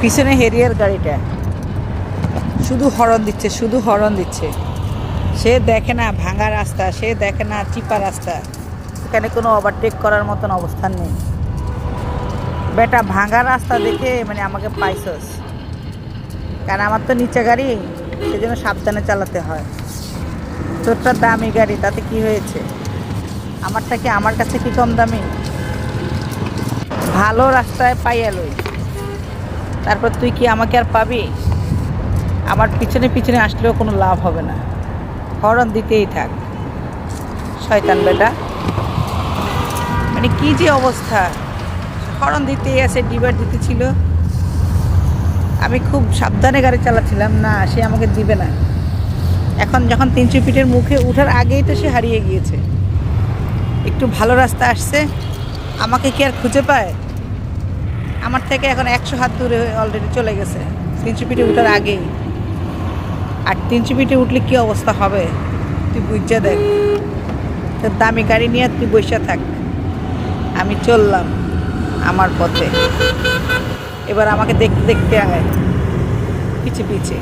পিছনে হেরিয়ার গাড়িটা। শুধু হরন দিচ্ছে, শুধু হরন দিচ্ছে। সে দেখে না ভাঙা রাস্তা, সে দেখে না চিপা রাস্তা। এখানে কোনো ওভারটেক করার মতন অবস্থান নেই। বেটা, ভাঙা রাস্তা দেখে মানে আমাকে পাইছস। কারণ আমার তো নিচে গাড়ি সেই জন্য সাবধানে চালাতে হয়। তোরটা দামি গাড়ি, তাতে কি হয়েছে? আমারটা কি আমার কাছে কি কম দামি? ভালো রাস্তায় পাইয়া লই। তারপর তুই কি আমাকে আর পাবি? আমার পিছনে পিছনে আসলেও কোনো লাভ হবে না। হরন দিতেই থাক। শয়তান বেটা। মানে কি যে অবস্থা। হরন দিতেই আছে ডিবার দিতে ছিল আমি খুব সাবধানে গাড়ি চালাচ্ছিলাম। না, সে আমাকে দিবে না। এখন যখন তিনশো ফিটের মুখে উঠার আগেই তো সে হারিয়ে গিয়েছে। একটু ভালো রাস্তা আসছে। আমাকে কি আর খুঁজে পায়? আমার থেকে এখন একশো হাত দূরে অলরেডি চলে গেছে। তিনশো পিঠে উঠার আগেই। আর তিনশো পিঠে উঠলে কী অবস্থা হবে? তুই বুঝে দেখ। তোর দামি গাড়ি নিয়ে তুই বসে থাক। আমি চললাম আমার পথে। এবার আমাকে দেখতে দেখতে আয়। পিছে পিছে।